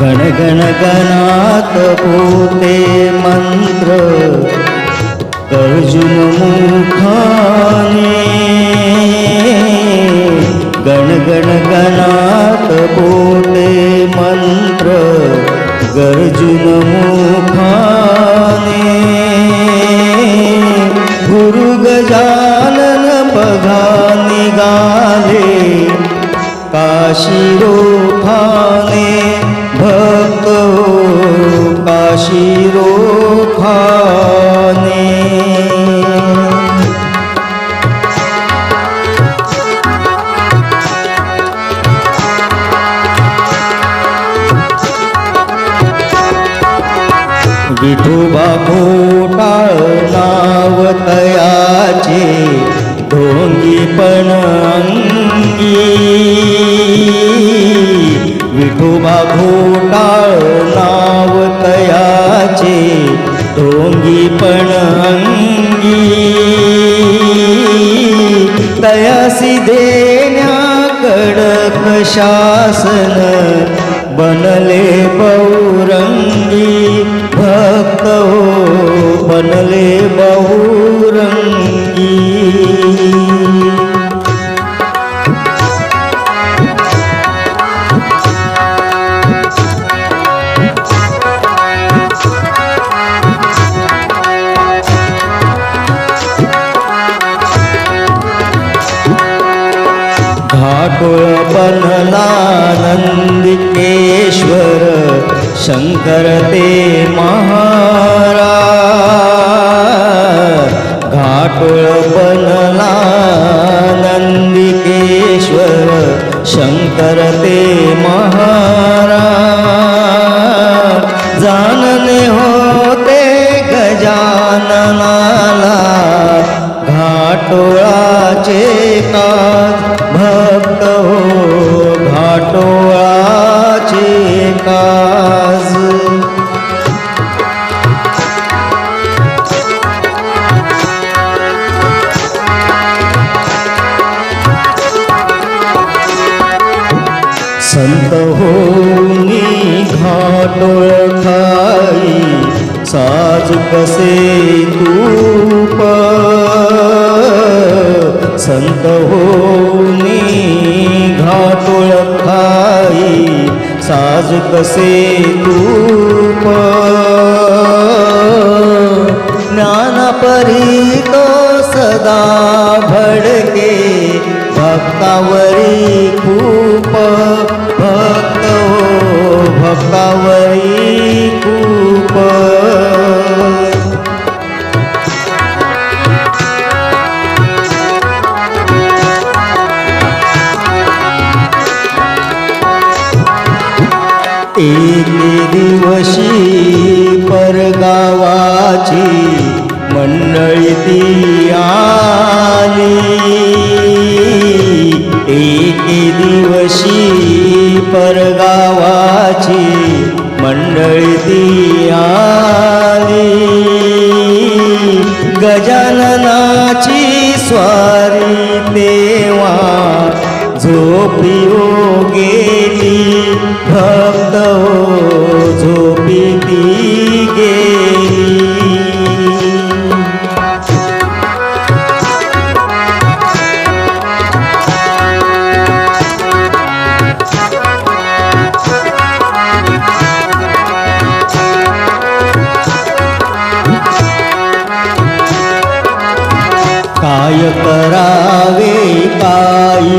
गण गण गणात पोते मंत्र. अर्जुन मुखाने गण गण गणात पोते मंत्र. गर्जुन मुखाने गुरु गजानन बघा निघाले. काशी रोखाने শির शासन बनले नंदिकेश्वर शंकर ते महारा घाटोळ बनला नंदिकेश्वर शंकर ते महारा जानने होते गजाननाला घाटोळाचे का साज कसे तूप संत होनी घाटोळ खाई साज कसे तूप ज्ञानपरी तो सदा भडके भक्तावरी खूप भक्त हो भक्तावरी परगावाची मंडळी ती आली. एक दिवशी परगावाची मंडळी ती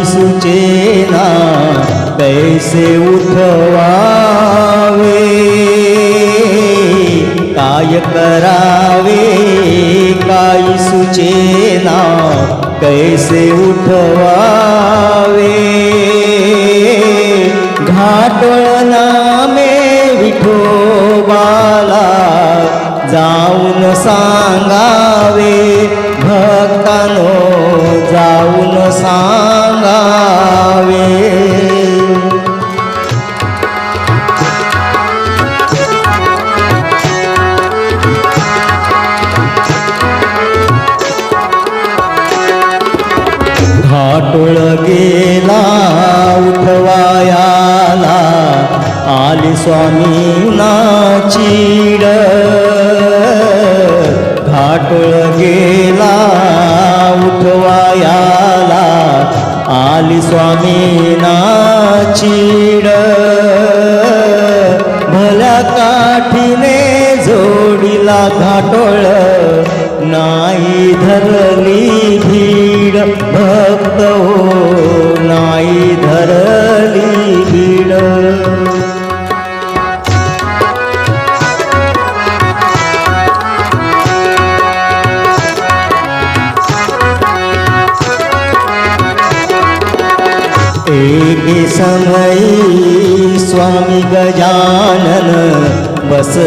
सुचेना कैसे उठवावे? काय करावे? काय सुचेना कैसे उठवावे? घाटोळ नामे विठोबाला जाऊन सांगावे भक्तानो जाऊन सांग घाटोळ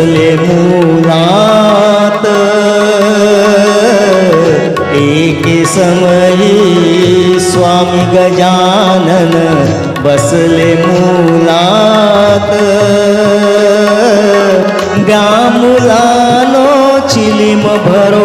बसले मुलात एक समय स्वामी गजानन बसले मुलात गा मुलानो चिलिम भरोनी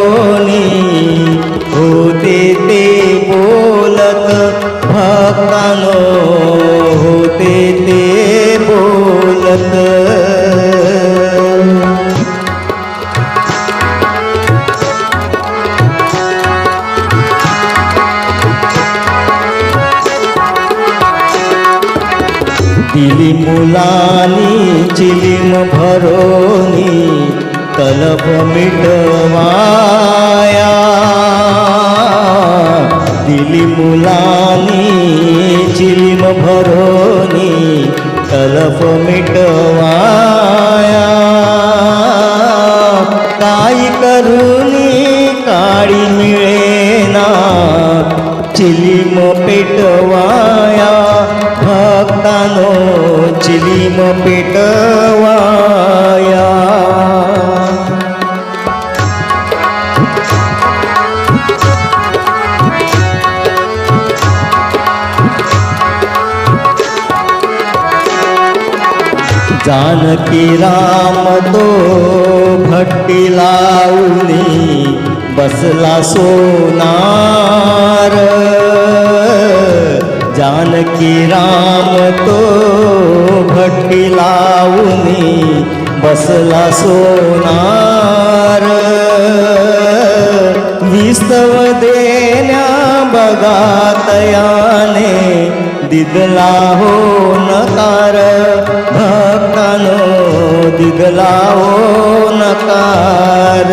तलफ मिटवाया। काय करुणी काळी मिळेना चिलीम पेटवाया। भक्तानो चिलीम पेट भक्ती राम तो भट्टी लावली बसला सोनार। जानकी राम तो भट्टी लावणी बसला सोनार। विस्तव देण्या बघातयाने दिदला हो नकार भक्तानो दिदला हो नकार.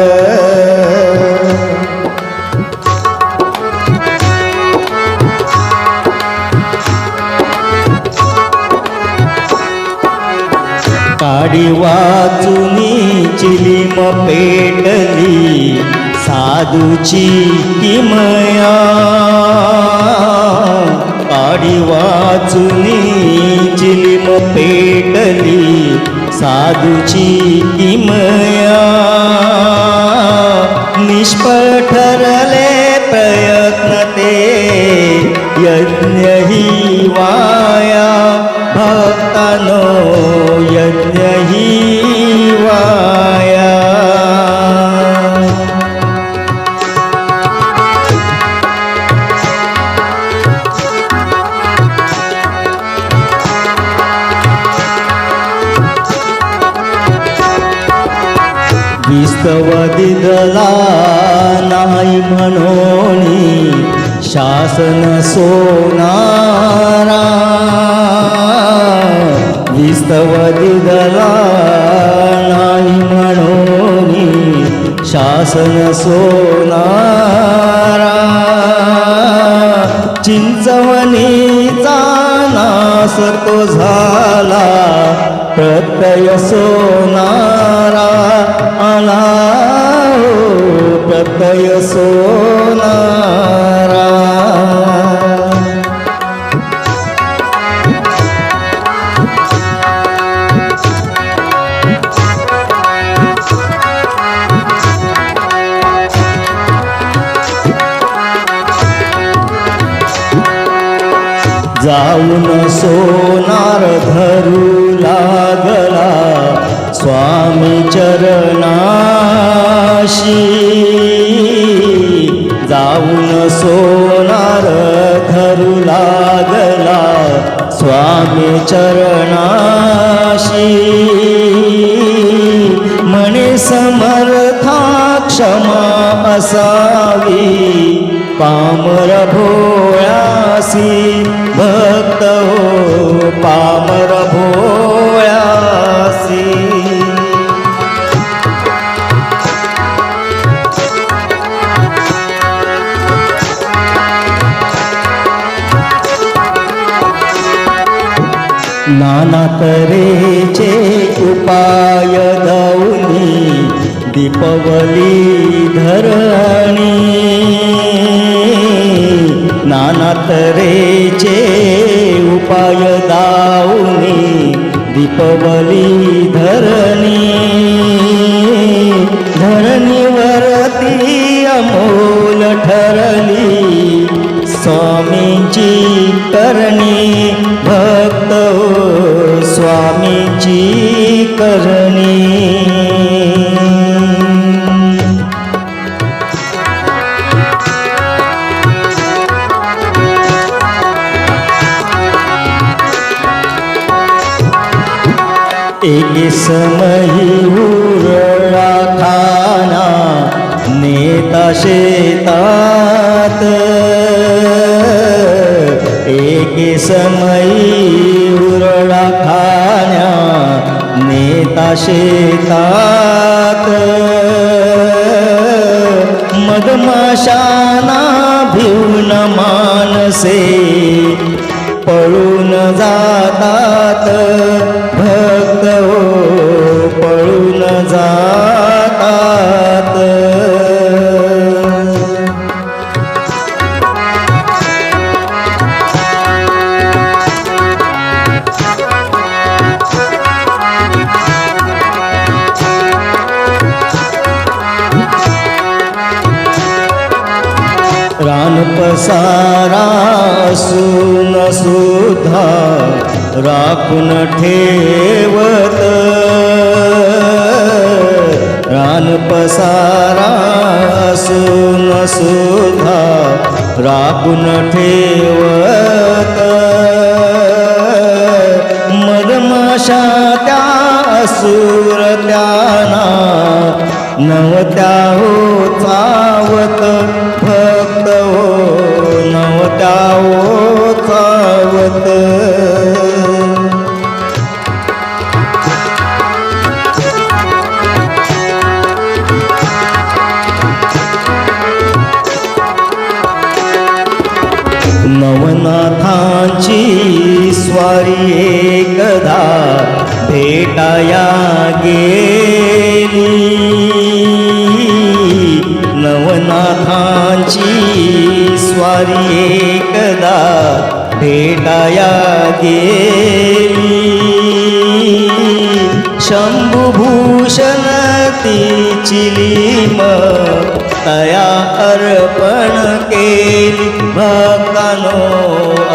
काडी वाचुनी चिलीम पेटली साधूची किमया. काडी वाचुनी चिलीम पेटली साधूची किमया. निष्फळ ठरले प्रयत्न ते यज्ञही वाया. भक्तानो विस्तव नाही म्हणून शासन सोनारा. विस्तव दिदला नाही म्हणून शासन सोनारा. चिंचवणीचा नास तो झाला प्रत्यय सोनारा आला हो प्रत्यय सोनारा. जाऊन सोनार धरू. स्वामी चरणाशी जाऊन सोनार धरू लागला स्वामी चरणाशी. म्हणे समर्था क्षमा असावी. पामर भोळ्यासी भक्त हो पामर भोळ्यासी. नाना तरेचे उपाय दौनी दीपवली धरणी. नाना तरेचे उपाय दाऊनी दीपवली धरणी. धरणीवरती अमोल ठरली स्वामींची करणी. भक्त हो, स्वामीची करणी. एक समयी उरळा खाना नेता शेतात. एक समयी उरळा खाण्या नेता शेतात. मधमाशाना भिवून मानसे जातात. रान पसारा असून सुद्धा राखून ठेवत रान पसारा असून सुधा राखून ठेवत एकदा लीम तया अर्पण केली भक्तानो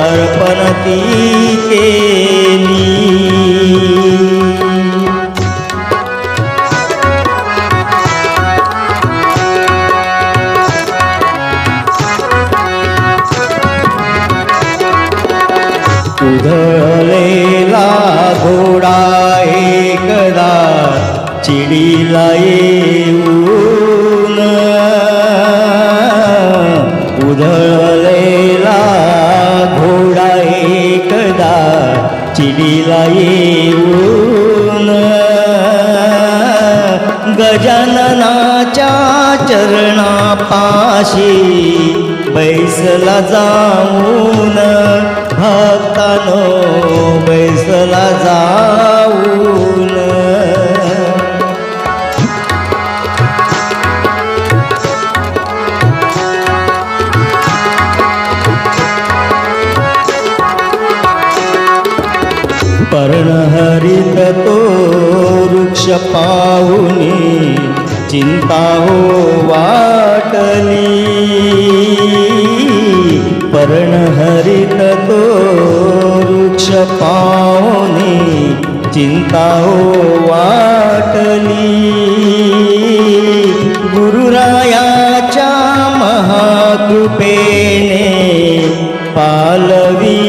अर्पण ती केली उधळलेला घोडा एकदा चिडीला येऊन उधळलेला घोडा एकदा चिडीला येऊन गजाननाच्या चरणापाशी बैसला जाऊन पर्णहरित तो वृक्ष पाहुनी चिंता हो वाटली. पर्णहरित तो वृक्ष पाहुनी चिंता हो वाटली. गुरुरायाच्या महाकृपेने पालवी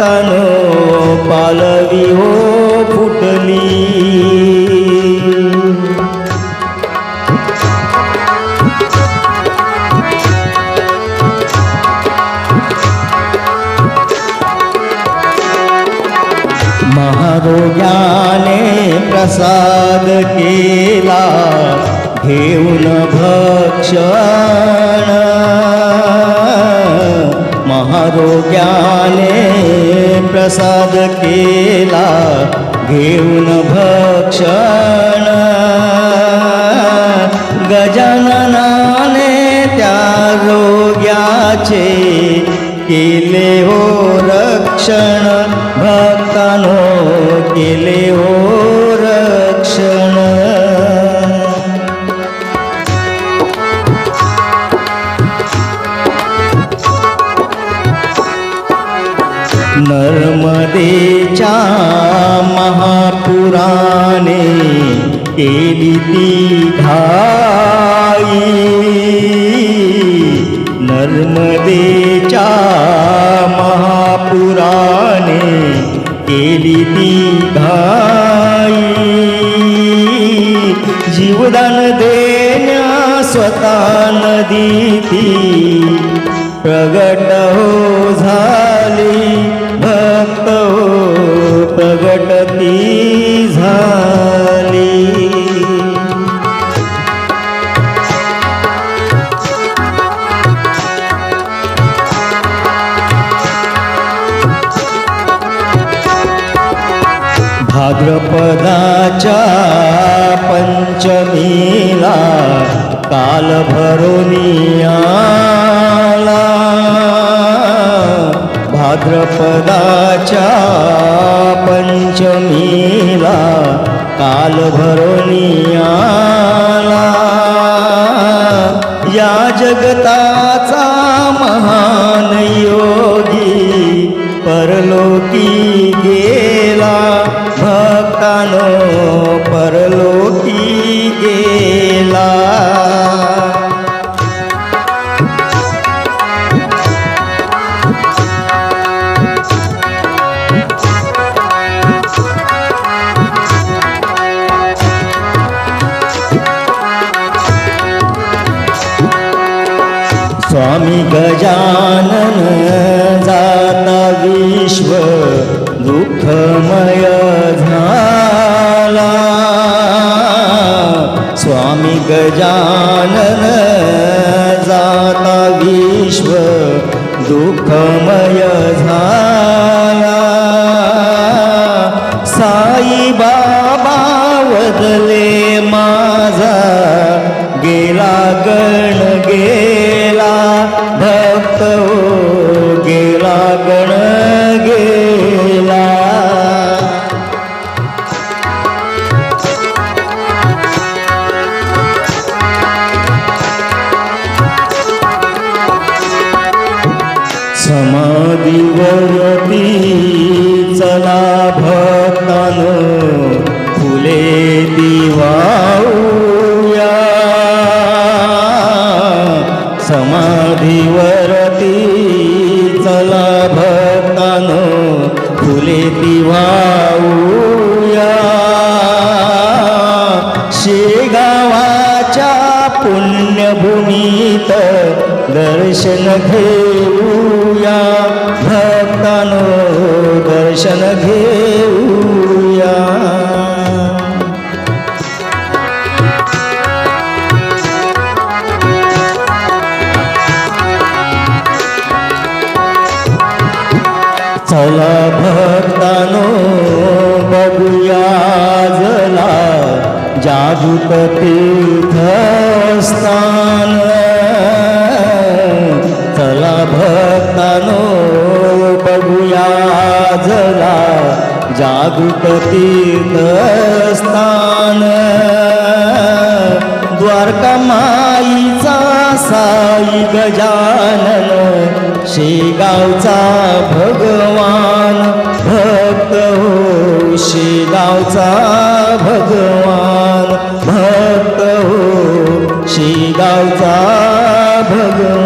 તનો પાલવી હો ફૂટલી. મારો જ્ઞાને પ્રસાદ કેલા घेऊन भक्षण महारोग्याने प्रसाद केला घेऊन भक्षण. गजाननाने त्या रोग्याचे केले हो रक्षण. भक्तानो केले हो ती घाई. नर्मदेच्या महापुराने केली ती घाई. जीवदान देण्या स्वतः नदी ती. प्रगट हो झाली भक्त हो प्रगटती भाद्रपदाच्या पंचमीला काल भरोनी आला. भाद्रपदाच्या पंचमीला काल भरोनी आला. या जगताचा महा स्वामी गजानन जाता विश्व दुःखमय झाला. स्वामी गजानन जाता विश्व दुःखमय झाला. साई बाबा वदले माझा गेला गण गेला কৃষ্ণ ঘে जागृत तीर्थस्थान द्वारका माईचा साई गजानन शेगावचा भगवान. भक्त हो शेगावचा भगवान. भक्त हो शेगावचा भगवान.